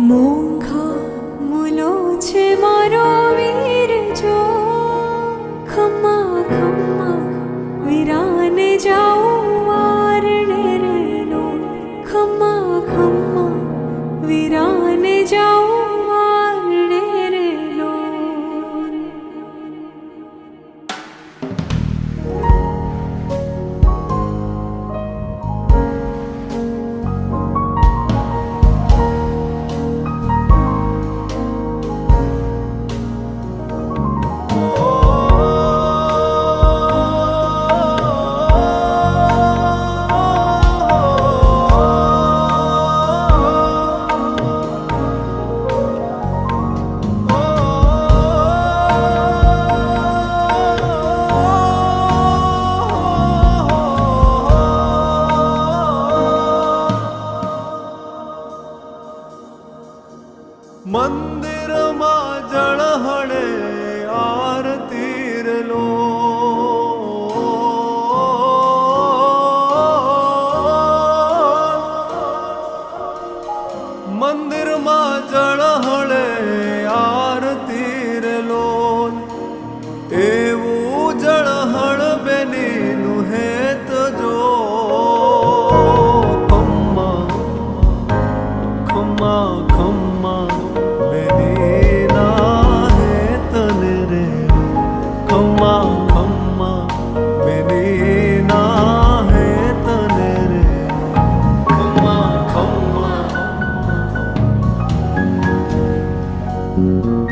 મોઘા મુલો છે મારો મંદિરમાં જળહળે આરતીરલો મંદિરમાં જળહળે આ